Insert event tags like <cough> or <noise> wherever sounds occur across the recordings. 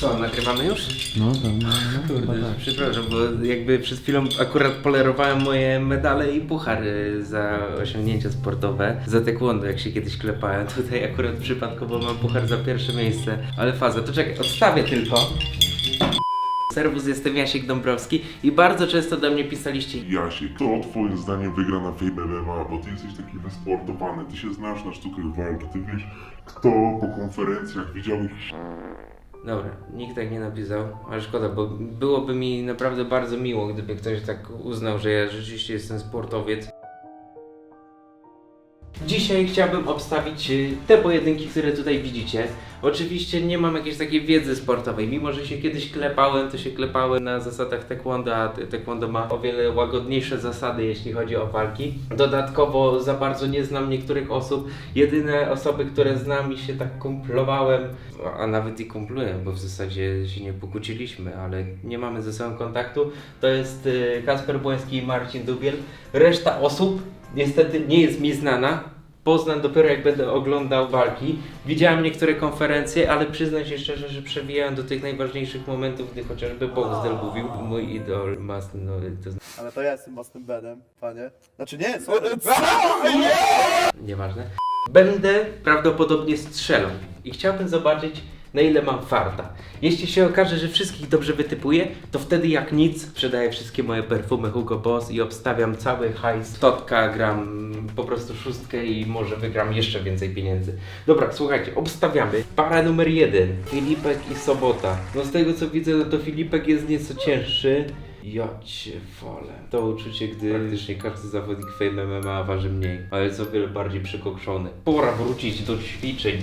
Co, nagrywamy już? No, to, no, no, Kurde, chyba tak. przepraszam, bo jakby przed chwilą akurat polerowałem moje medale i puchar y, za osiągnięcia sportowe. Za taekwondo, jak się kiedyś klepałem. <laughs> Tutaj akurat przypadkowo mam puchar za pierwsze miejsce. Ale faza, to czekaj, odstawię tylko. Serwus, jestem Jasiek Dąbrowski i bardzo często do mnie pisaliście Jasiek, kto twoim zdaniem wygra na Fame MMA? Bo ty jesteś taki wysportowany, ty się znasz na sztukach walki, ty wiesz, kto po konferencjach widział ich Dobra, nikt tak nie napisał, ale szkoda, bo byłoby mi naprawdę bardzo miło, gdyby ktoś tak uznał, że ja rzeczywiście jestem sportowiec. Dzisiaj chciałbym obstawić y, te pojedynki, które tutaj widzicie. Oczywiście nie mam jakiejś takiej wiedzy sportowej, mimo że się kiedyś klepałem, to się klepałem na zasadach taekwondo, a taekwondo ma o wiele łagodniejsze zasady, jeśli chodzi o walki. Dodatkowo za bardzo nie znam niektórych osób. Jedyne osoby, które znam i się tak kumplowałem, a nawet i kumpluję, bo w zasadzie się nie pokłóciliśmy, ale nie mamy ze sobą kontaktu, to jest y, Kasper Błoński i Marcin Dubiel. Reszta osób niestety nie jest mi znana. Poznam dopiero jak będę oglądał walki. Widziałem niektóre konferencje, ale przyznam się szczerze, że przewijałem do tych najważniejszych momentów, gdy chociażby Boxdel mówił, mój idol, mas, no, to Ale to ja jestem mocnym Benem, panie. Znaczy nie, sorry. nieważne. Będę prawdopodobnie strzelał i chciałbym zobaczyć, na ile mam farta. Jeśli się okaże, że wszystkich dobrze wytypuję, to wtedy jak nic sprzedaję wszystkie moje perfumy Hugo Boss i obstawiam cały hajs. Totka gram po prostu szóstkę i może wygram jeszcze więcej pieniędzy. Dobra, słuchajcie, obstawiamy. Para numer jeden, Filipek i Sobota. No z tego co widzę, no to Filipek jest nieco cięższy. Ja cię wolę. To uczucie, gdy praktycznie każdy zawodnik Fame MMA waży mniej, ale jest o wiele bardziej przykokszony. Pora wrócić do ćwiczeń.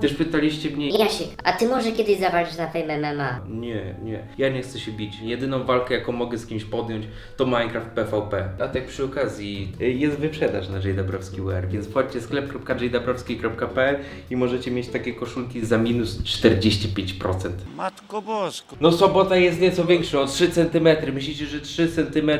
Też pytaliście mnie... Jasiek, a ty może kiedyś zawalczysz na Fame MMA? Nie, nie. Ja nie chcę się bić. Jedyną walkę, jaką mogę z kimś podjąć, to Minecraft PvP. A tak przy okazji, y, jest wyprzedaż na Jdabrowski WR, więc wchodźcie sklep.jdabrowski.pl i możecie mieć takie koszulki za minus 45%. Matko Bosko. No sobota jest nieco większa, o 3 cm. Myślicie, że 3 cm?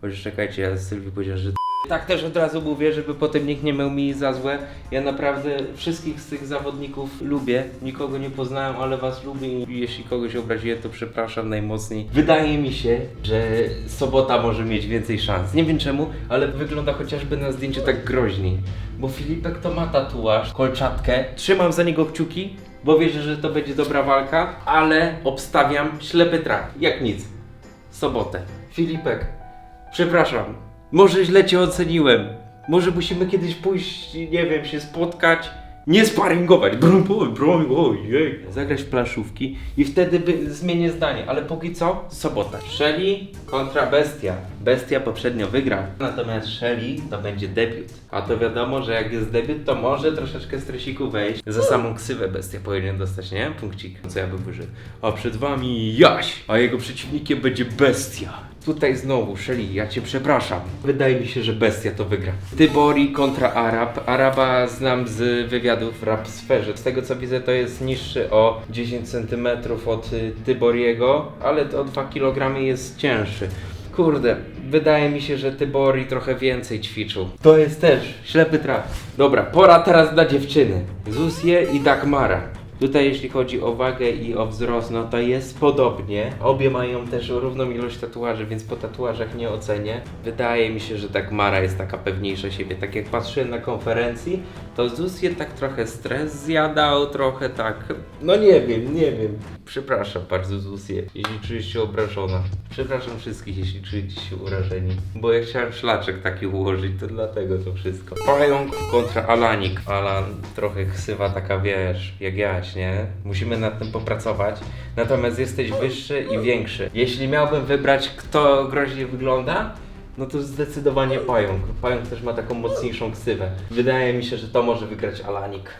Chociaż czekajcie, ja z Sylwii powiedziałem, że tak też od razu mówię, żeby potem nikt nie miał mi za złe. Ja naprawdę wszystkich z tych zawodników lubię. Nikogo nie poznałem, ale was lubię i jeśli kogoś obraziłem, to przepraszam najmocniej. Wydaje mi się, że sobota może mieć więcej szans. Nie wiem czemu, ale wygląda chociażby na zdjęciu tak groźniej. Bo Filipek to ma tatuaż, kolczatkę. Trzymam za niego kciuki, bo wierzę, że to będzie dobra walka, ale obstawiam ślepy traf. Jak nic. Sobotę. Filipek, przepraszam. Może źle cię oceniłem. Może musimy kiedyś pójść, nie wiem, się spotkać. Nie sparingować, broń, broń, broń, ojej. Zagrać w planszówki i wtedy by zmienię zdanie, ale póki co, sobota. Shelly kontra Bestia. Bestia poprzednio wygrał, natomiast Shelly to będzie debiut. A to wiadomo, że jak jest debiut, to może troszeczkę stresiku wejść. Za samą ksywę Bestia powinien dostać, nie? Punkcik, co ja bym wyżył. A przed wami Jaś, a jego przeciwnikiem będzie Bestia. Tutaj znowu, Shelly, ja cię przepraszam. Wydaje mi się, że Bestia to wygra. Tybori kontra Arab. Araba znam z wywiadów w rap sferze. Z tego co widzę, to jest niższy o 10 cm od y, Tyboriego, ale o 2 kg jest cięższy. Kurde, wydaje mi się, że Tybori trochę więcej ćwiczył. To jest też ślepy traf. Dobra, pora teraz na dziewczyny. Zusie i Dagmara. Tutaj jeśli chodzi o wagę i o wzrost, no to jest podobnie. Obie mają też równą ilość tatuaży, więc po tatuażach nie ocenię. Wydaje mi się, że Dagmara jest taka pewniejsza siebie. Tak jak patrzyłem na konferencji, to Zusie tak trochę stres zjadał, trochę tak... No nie wiem, nie wiem. Przepraszam bardzo Zusie, jeśli czujesz się obrażona. Przepraszam wszystkich, jeśli czujecie się urażeni. Bo ja chciałem szlaczek taki ułożyć, to dlatego to wszystko. Pająk kontra Alanik. Alan trochę ksywa taka, wiesz, jak jaś, nie? Musimy nad tym popracować. Natomiast jesteś wyższy i większy. Jeśli miałbym wybrać, kto groźnie wygląda, no to zdecydowanie pająk. Pająk też ma taką mocniejszą ksywę. Wydaje mi się, że to może wygrać Alanik.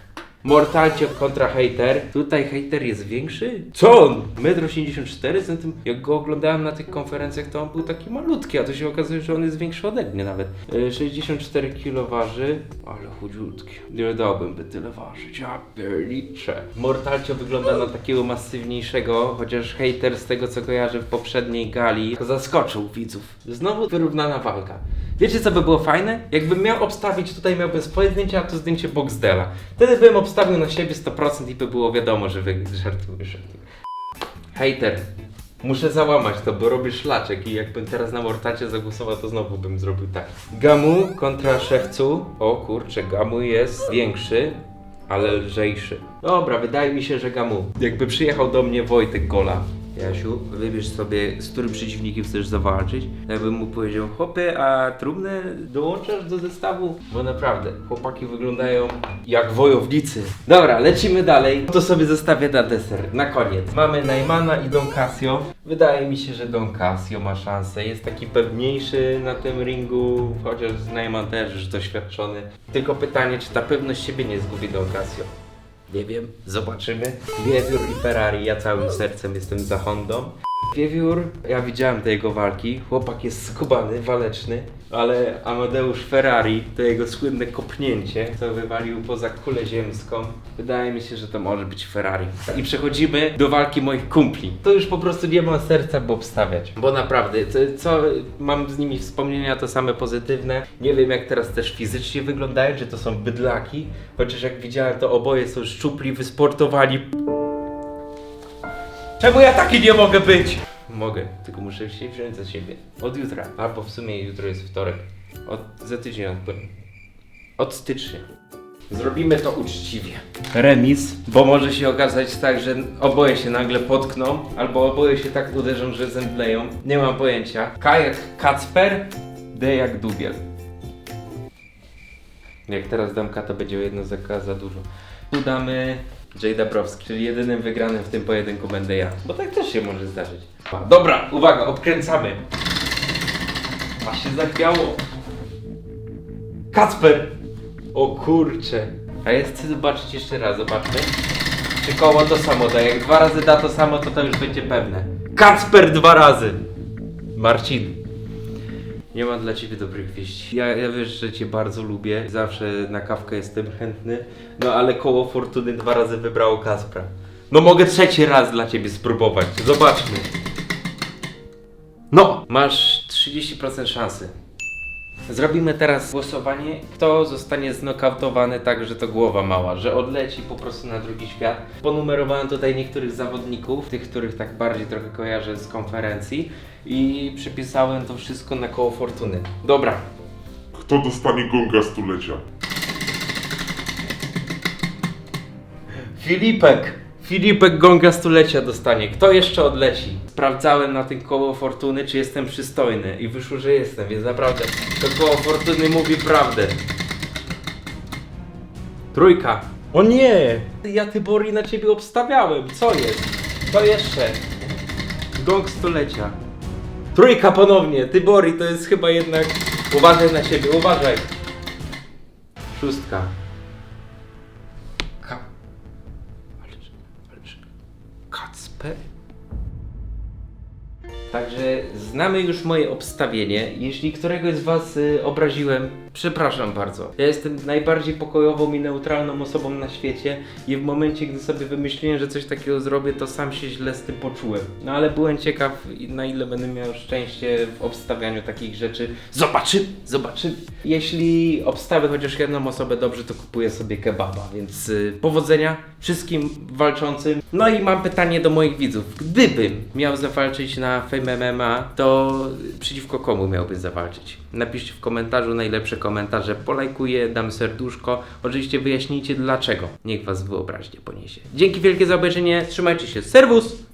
Mortalcie kontra hater. Tutaj hater jest większy? Co on? 1,84 m? Jak go oglądałem na tych konferencjach, to on był taki malutki, a to się okazuje, że on jest większy ode mnie nawet. E, 64 kg waży, ale chudziutki. Nie dałbym by tyle ważyć. Ja pierniczę. Mortalcio wygląda na takiego masywniejszego, chociaż hater z tego co kojarzę w poprzedniej gali zaskoczył widzów. Znowu wyrównana walka. Wiecie co by było fajne? Jakbym miał obstawić, tutaj miałbym swoje zdjęcie, a tu zdjęcie Boxdela. Wtedy bym obstawił na siebie 100% i by było wiadomo, że wy żartuję, żartuję. Hater. Muszę załamać to, bo robię szlaczek i jakbym teraz na Mortacie zagłosował, to znowu bym zrobił tak. Gamu kontra Szewcu. O kurczę, Gamu jest większy, ale lżejszy. Dobra, wydaje mi się, że Gamu. Jakby przyjechał do mnie Wojtek Gola. Jasiu, wybierz sobie, z którym przeciwnikiem chcesz zawalczyć. Jakbym mu powiedział, chłopie, a trumnę dołączasz do zestawu? Bo naprawdę, chłopaki wyglądają jak wojownicy. Dobra, lecimy dalej. To sobie zostawię na deser, na koniec. Mamy Najmana i Don Casio. Wydaje mi się, że Don Casio ma szansę. Jest taki pewniejszy na tym ringu, chociaż Najman też już doświadczony. Tylko pytanie, czy ta pewność siebie nie zgubi Don Casio. Nie wiem, zobaczymy. Wiewiór i Ferrari, ja całym sercem jestem za Hondą. Wiewiór, ja widziałem te jego walki, chłopak jest skubany, waleczny, ale Amadeusz Ferrari, to jego słynne kopnięcie, co wywalił poza kulę ziemską, wydaje mi się, że to może być Ferrari. I przechodzimy do walki moich kumpli. To już po prostu nie mam serca, by obstawiać. Bo naprawdę, co, co mam z nimi wspomnienia, to same pozytywne. Nie wiem jak teraz też fizycznie wyglądają, czy to są bydlaki, chociaż jak widziałem, to oboje są szczupli, wysportowani. Czemu ja taki nie mogę być? Mogę, tylko muszę się wziąć za siebie. Od jutra, albo w sumie jutro jest wtorek. Od, za tydzień od, od stycznia. Zrobimy to uczciwie. Remis, bo może się okazać tak, że oboje się nagle potkną, albo oboje się tak uderzą, że zemdleją. Nie mam pojęcia. K jak Kacper, D jak Dubiel. Jak teraz dam K, to będzie jedno za K za dużo. Tu damy Jay Dabrowski, czyli jedynym wygranym w tym pojedynku będę ja. Bo tak też się może zdarzyć. Dobra, uwaga, obkręcamy. A się zachwiało. Kacper! O kurcze. A ja chcę zobaczyć jeszcze raz, zobaczmy. Czy koło to samo da? Jak dwa razy da to samo, to to już będzie pewne. Kacper dwa razy! Marcin. Nie mam dla ciebie dobrych wieści. Ja, ja wiesz, że cię bardzo lubię. Zawsze na kawkę jestem chętny. No ale koło fortuny dwa razy wybrało Kaspra. No mogę trzeci raz dla ciebie spróbować. Zobaczmy. No! Masz 30% szansy. Zrobimy teraz głosowanie, kto zostanie znokautowany tak, że to głowa mała, że odleci po prostu na drugi świat. Ponumerowałem tutaj niektórych zawodników, tych, których tak bardziej trochę kojarzę z konferencji i przypisałem to wszystko na koło fortuny. Dobra, Kto dostanie gonga stulecia? Filipek! Filipek Gonga stulecia dostanie. Kto jeszcze odleci? Sprawdzałem na tym koło fortuny, czy jestem przystojny i wyszło, że jestem, więc naprawdę to koło fortuny mówi prawdę. Trójka. O nie! Ja Tybori na ciebie obstawiałem. Co jest? Kto jeszcze? Gong stulecia. Trójka ponownie. Tybori to jest chyba jednak... Uważaj na siebie, uważaj. Szóstka. Także znamy już moje obstawienie. Jeśli któregoś z Was y, obraziłem, przepraszam bardzo. Ja jestem najbardziej pokojową i neutralną osobą na świecie i w momencie, gdy sobie wymyśliłem, że coś takiego zrobię, to sam się źle z tym poczułem. No ale byłem ciekaw, na ile będę miał szczęście w obstawianiu takich rzeczy. Zobaczymy, zobaczymy. Jeśli obstawię chociaż jedną osobę dobrze, to kupuję sobie kebaba, więc y, powodzenia wszystkim walczącym. No i mam pytanie do moich widzów. Gdybym miał zawalczyć na Fame MMA, to przeciwko komu miałbym zawalczyć? Napiszcie w komentarzu najlepsze komentarze, polajkuję, dam serduszko. Oczywiście wyjaśnijcie dlaczego. Niech was wyobraźnie poniesie. Dzięki wielkie za obejrzenie, trzymajcie się, serwus!